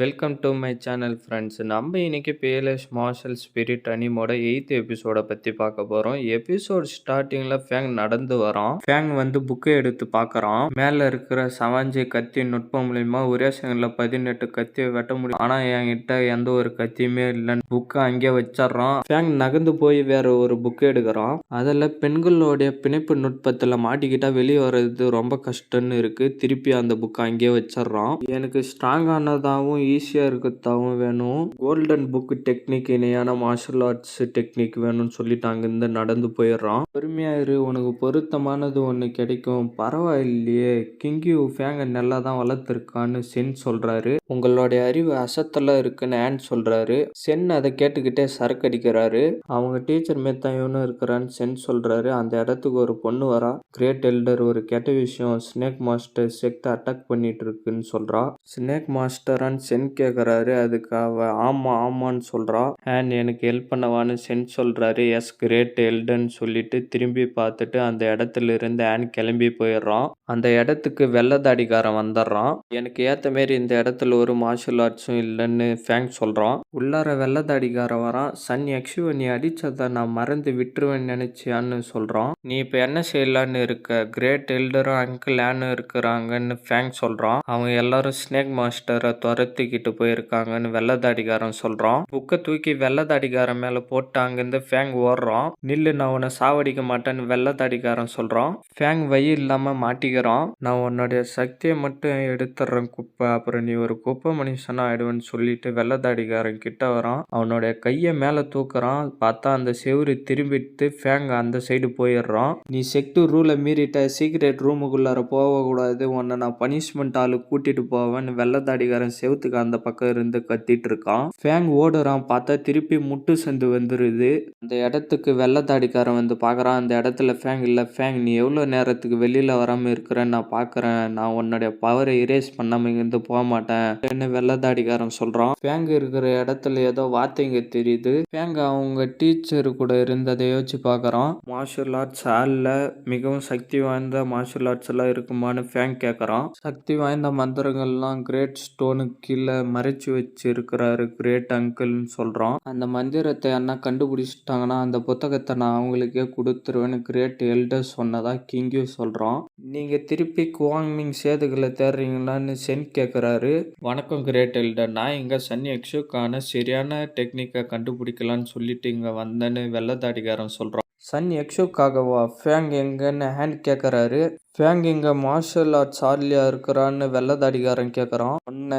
Welcome to my channel friends நம்ம இன்றைக்கி peerless martial spirit அனிமோட எயித் எபிசோட பற்றி பார்க்க போகிறோம் எபிசோட் ஸ்டார்டிங்கில் ஃபேங் நடந்து வரான். ஃபேங் வந்து புக்கை எடுத்து பார்க்குறான். மேலே இருக்கிற சவாஞ்சி கத்தி நுட்பம் மூலிமா ஒரே செகண்டில் பதினெட்டு கத்தியை வெட்ட முடியும். ஆனால் என்கிட்ட எந்த ஒரு கத்தியுமே இல்லைன்னு புக்கை அங்கேயே வச்சிட்றோம் ஃபேங் நகர்ந்து போய் வேற ஒரு புக்கை எடுக்கிறான். அதில் பெண்களுடைய பிணைப்பு நுட்பத்தில் மாட்டிக்கிட்டால் வெளியே வர்றது ரொம்ப கஷ்டம்னு இருக்குது திருப்பி அந்த புக்கை அங்கேயே வச்சிடுறான். எனக்கு ஸ்ட்ராங்கானதாகவும் ஈஸியாக இருக்கிறதாகவும் வேணும். கோல்டன் புக் டெக்னிக் இணையான மார்ஷல் ஆர்ட்ஸ் டெக்னிக் வேணும்னு சொல்லிட்டு அங்கேருந்து நடந்து போயிடுறான். பொறுமையாக இரு உனக்கு பொருத்தமானது ஒன்று கிடைக்கும். பரவாயில்லையே கிங்கியூ ஃபேங்கை நல்லா தான் வளர்த்துருக்கான்னு சென் சொல்கிறாரு உங்களுடைய அறிவு அசத்தெல்லாம் இருக்குன்னு ஆன் சொல்கிறாரு சென் அதை கேட்டுக்கிட்டே சரக்கு அடிக்கிறாரு அவங்க டீச்சர் மேத்தான் இவனும் இருக்கிறான்னு சென் சொல்கிறாரு அந்த இடத்துக்கு ஒரு பொண்ணு வரா. கிரேட் எல்டர் ஒரு கெட்ட விஷயம். ஸ்னேக் மாஸ்டர் செக்ட் அட்டாக் பண்ணிட்டு இருக்குன்னு சொல்கிறா ஸ்னேக் மாஸ்டரான்னு சென்ட் கேட்குறாரு அதுக்கு அவ ஆமாம் ஆமான்னு சொல்கிறா அண்ட் எனக்கு ஹெல்ப் பண்ணவான்னு சென்ட் சொல்கிறாரு எஸ் கிரேட் எல்டன்னு சொல்லிட்டு திரும்பி பார்த்துட்டு அந்த இடத்துல இருந்து ஆன் கிளம்பி போயிடுறான். அந்த இடத்துக்கு வெள்ளதாடிக்காரன் வந்துடுறான். எனக்கு ஏற்ற மாரி இந்த இடத்துல ஒரு மார்ஷல் ஆர்ட்ஸும் இல்லைன்னு ஃபேங் சொல்கிறான் உள்ளார வெள்ளதாடிக்காரன் வரான். சன் யக்ஷுவை நீ அடித்ததை நான் மறந்து விட்டுருவேன்னு நினச்சியான்னு சொல்கிறான் நீ இப்போ என்ன செய்யலான்னு இருக்க? கிரேட் எல்டரும் அங்கிள் ஆனும் இருக்கிறாங்கன்னு ஃபேங் சொல்கிறான் அவங்க எல்லாரும் ஸ்னேக் மாஸ்டரை துரத்தி தூக்கிட்டு போயிருக்காங்கன்னு வெள்ளதாடிகாரன் சொல்கிறான் புக்கை தூக்கி வெள்ளதாடிகாரன் மேலே போட்டு அங்கேருந்து ஃபேங் ஓடுறான். நில்லு நான் உன்னை சாவடிக்க மாட்டேன்னு வெள்ளதாடிகாரன் சொல்கிறான் ஃபேங் வயி இல்லாமல் மாட்டிக்கிறான். நான் உன்னுடைய சக்தியை மட்டும் எடுத்துடுறேன் குப்பை. அப்புறம் நீ ஒரு குப்பை மனுஷனா ஆயிடுவேன்னு சொல்லிட்டு வெள்ளதாடிகாரன் கிட்ட வரான். அவனுடைய கையை மேலே தூக்குறான். பார்த்தா அந்த செவுரு திரும்பிட்டு ஃபேங் அந்த சைடு போயிடுறான். நீ செக்டு ரூலை மீறிட்ட சீக்ரெட் ரூமுக்குள்ளார போகக்கூடாது. உன்னை நான் பனிஷ்மெண்ட் ஆளு கூட்டிட்டு போவேன்னு வெள்ளதாடிக்காரன் செவுத்துக்கு அந்த பக்கம் இருந்து கத்திட்டு இருக்கான். ஃபேங் ஓடுறான் பார்த்தா திருப்பி முட்டு சந்து வந்துருது. அந்த இடத்துக்கு வெள்ளத்தாடிக்காரன் வந்து பார்க்குறான் அந்த இடத்துல ஃபேங் இல்லை ஃபேங் நீ எவ்வளோ நேரத்துக்கு வெளியில் வராமல் இருக்கிறேன்னு நான் பார்க்குறேன் நான் உன்னுடைய பவரை இரேஸ் பண்ணாமல் இங்கேருந்து போக மாட்டேன். என்ன வெள்ளத்தாடிக்காரன் சொல்கிறான் ஃபேங் இருக்கிற இடத்துல ஏதோ வார்த்தைங்க தெரியுது. ஃபேங் அவங்க டீச்சர் கூட இருந்ததை யோசிச்சு பார்க்குறான் மார்ஷல் ஆர்ட்ஸ் ஹாலில் மிகவும் சக்தி வாய்ந்த மார்ஷல் ஆர்ட்ஸ் எல்லாம் இருக்குமான்னு ஃபேங் கேட்குறான் சக்தி வாய்ந்த மந்திரங்கள்லாம் கிரேட் ஸ்டோனுக்கு கீழே மறைச்சு வச்சிருக்கிறாரு கிரேட் அங்கிள்னு சொல்கிறோம் அந்த மந்திரத்தை என்ன கண்டுபிடிச்சிட்டாங்கன்னா அந்த புத்தகத்தை நான் அவங்களுக்கே கொடுத்துருவேன்னு கிரேட் எல்டர் சொன்னதா கிங்கியூ சொல்கிறோம் நீங்கள் திருப்பி குவாங்மிங் சேதுகளை தேடுறீங்களான்னு சென் கேட்குறாரு வணக்கம் கிரேட் எல்டர். நான் இங்கே சன் எக்ஷுக்கான சரியான டெக்னிக்கை கண்டுபிடிக்கலான்னு சொல்லிட்டு இங்கே வந்தேன்னு வெள்ளத்தாடிக்காரன் சொல்கிறான் சன் எக்ஷுக்காகவா ஃபேங் எங்கன்னு ஹேண்ட் கேட்குறாரு ஃபேங் இங்கே மார்ஷல் ஆர்ட்ஸ் ஆர்லியா இருக்கிறான்னு வெள்ளதாடிகாரன் கேட்குறான் ஒன்ன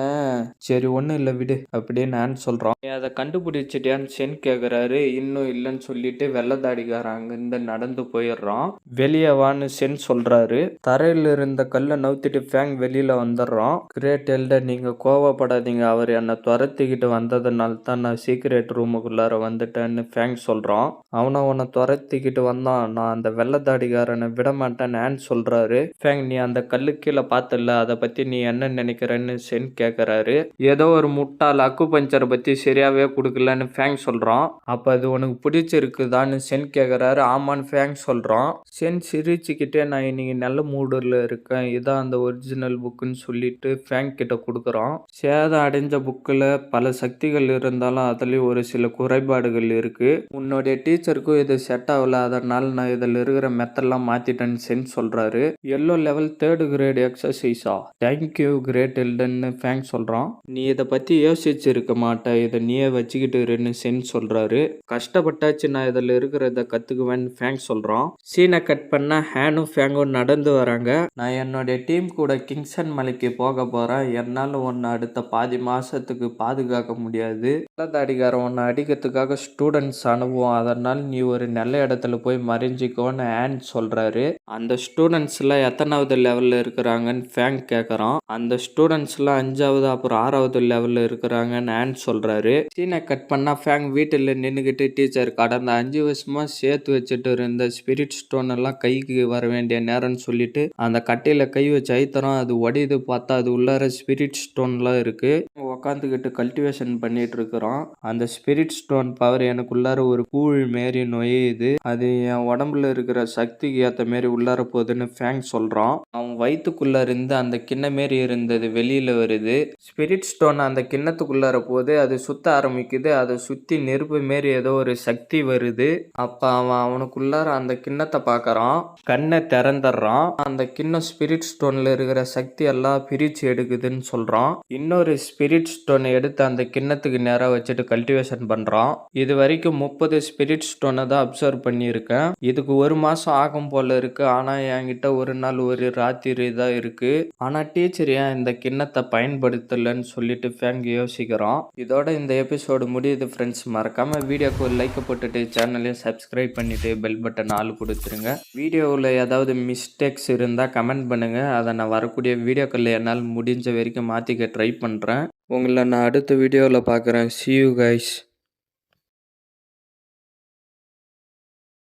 சரி ஒன்றும் இல்லை விடு அப்படின்னு நான் சொல்கிறான் நீ அதை கண்டுபிடிச்சிட்டியான்னு சென் கேட்குறாரு இன்னும் இல்லைன்னு சொல்லிட்டு வெள்ளதாடிகாரன் அங்கேருந்து நடந்து போயிடுறான். வெளியே வான்னு சென் சொல்கிறாரு தரையில் இருந்த கல்லை நவுத்திட்டு ஃபேங் வெளியில் வந்துடுறான். கிரேட் எல்டர் நீங்கள் கோவப்படாதீங்க. அவர் என்னை துரத்திக்கிட்டு வந்ததுனால தான் நான் சீக்ரெட் ரூமுக்குள்ளார வந்துட்டேன்னு ஃபேங் சொல்கிறான் அவனை உன்னை துரத்திக்கிட்டு வந்தான். நான் அந்த வெள்ளதாடிகாரனை விட மாட்டேன்னு ஹேண்ட் சொல்றாரு ஃபேங் நீ அந்த கல்லு கீழே பார்த்தல அதை பற்றி நீ என்ன நினைக்கிறேன்னு சென் கேட்குறாரு ஏதோ ஒரு முட்டாள் அக்கு பஞ்சரை பற்றி சரியாகவே கொடுக்கலன்னு ஃபேங் சொல்றான். அப்போ அது உனக்கு பிடிச்சிருக்குதான்னு சென் கேட்குறாரு ஆமான்னு ஃபேங் சொல்கிறான் சென் சிரிச்சுக்கிட்டே நான் இன்னைக்கு நல்ல மூடில் இருக்கேன். இதான் அந்த ஒரிஜினல் புக்குன்னு சொல்லிட்டு ஃபேங் கிட்ட கொடுக்குறான். சேதம் அடைஞ்ச புக்கில் பல சக்திகள் இருந்தாலும் அதுலேயும் ஒரு சில குறைபாடுகள் இருக்குது உன்னுடைய டீச்சருக்கும் இது செட் ஆகல. அதனால் நான் இதில் இருக்கிற மெத்தெல்லாம் மாற்றிட்டேன்னு சென் சொல்கிறாரு எல்லோ லெவல் தேர்டு கிரேட் எக்ஸசைஸா தேங்க்யூ கிரேட் எல்டன்னு ஃபேங்க் சொல்கிறான் நீ இதை பற்றி யோசிச்சிருக்க மாட்ட இதை நீயே வச்சுக்கிட்டு இருன்னு சென் சொல்கிறாரு கஷ்டப்பட்டாச்சு நான் இதில் இருக்கிறத கற்றுக்குவேன்னு ஃபேங்க் சொல்கிறான் சீனை கட் பண்ண ஹேனும் ஃபேங்கும் நடந்து வராங்க. நான் என்னுடைய டீம் கூட கிங்ஸன் மலைக்கு போக போகிறேன் என்னால் ஒன்று அடுத்த பாதி மாதத்துக்கு பாதுகாக்க முடியாது. நல்லதாடிக்காரன் ஒன்று அடிக்கிறதுக்காக ஸ்டூடெண்ட்ஸ் அனுபவம் அதனால் நீ ஒரு நல்ல இடத்துல போய் மறைஞ்சிக்கோன்னு ஹேன் சொல்கிறாரு அந்த ஸ்டூடெண்ட்ஸில் எத்தனாவது லெவலில் இருக்கிறாங்கன்னு ஃபேங் கேட்குறான் அந்த ஸ்டூடெண்ட்ஸ்லாம் அஞ்சாவது அப்புறம் ஆறாவது லெவலில் இருக்கிறாங்கன்னு ஹேன் சொல்கிறாரு சீனை கட் பண்ணால் ஃபேங் வீட்டில் நின்றுக்கிட்டு டீச்சர் கடந்த அஞ்சு வருஷமாக சேர்த்து வச்சுட்டு இருந்த ஸ்பிரிட் ஸ்டோன் எல்லாம் கைக்கு வர வேண்டிய நேரம்னு சொல்லிட்டு அந்த கட்டையில் கை வச்சு ஐத்தரம் அது உடையுது பார்த்தா அது உள்ளார ஸ்பிரிட் ஸ்டோன்லாம் இருக்குது உட்காந்துக்கிட்டு கல்டிவேஷன் பண்ணிகிட்டு இருக்கிறோம் அந்த ஸ்பிரிட் ஸ்டோன் பவர் எனக்குள்ளார ஒரு கூழ் மாரி நுழையுது அது என் உடம்புல இருக்கிற சக்திக்கு ஏத்த மாரி உள்ளார போகுதுன்னு ஃபேங் சொல்றான். அவன் வயிற்றுக்குள்ள இருந்து அந்த கிண்ண மாரி இருந்தது வெளியில வருது. ஸ்பிரிட் ஸ்டோன் அந்த கிண்ணத்துக்குள்ளார போகுது. அது சுத்த ஆரம்பிக்குது. அதை சுத்தி நெருப்பு மாரி ஏதோ ஒரு சக்தி வருது. அப்ப அவன் அவனுக்குள்ளார அந்த கிண்ணத்தை பாக்குறான். கண்ணை திறந்துடுறான். அந்த கிண்ணம் ஸ்பிரிட் ஸ்டோன்ல இருக்கிற சக்தி எல்லாம் பிரிச்சு எடுக்குதுன்னு சொல்றான். இன்னொரு ஸ்பிரிட் ஸ்டோனை எடுத்து அந்த கிண்ணத்துக்கு நேரம் வச்சுட்டு கல்டிவேஷன் பண்ணுறோம் இது வரைக்கும் முப்பது ஸ்பிரிட் ஸ்டோனை தான் அப்சர்வ் பண்ணியிருக்கேன். இதுக்கு ஒரு மாதம் ஆகும் போல் இருக்குது ஆனால் என்கிட்ட ஒரு நாள் ஒரு ராத்திரி தான் இருக்குது ஆனால் டீச்சர் ஏன் இந்த கிண்ணத்தை பயன்படுத்தலைன்னு சொல்லிட்டு ஃபேங்க் யோசிக்கிறோம் இதோட இந்த எபிசோடு முடியுது ஃப்ரெண்ட்ஸ் மறக்காமல் வீடியோக்கு ஒரு லைக் போட்டுட்டு சேனலையும் சப்ஸ்கிரைப் பண்ணிவிட்டு பெல் பட்டன் ஆள் கொடுத்துருங்க. வீடியோவில் ஏதாவது மிஸ்டேக்ஸ் இருந்தால் கமெண்ட் பண்ணுங்கள் அதை நான் வரக்கூடிய வீடியோக்களில் என்னால் முடிஞ்ச வரைக்கும் மாற்றிக்க ட்ரை பண்ணுறேன் உங்களை நான் அடுத்த வீடியோவில் பார்க்குறேன். C you guys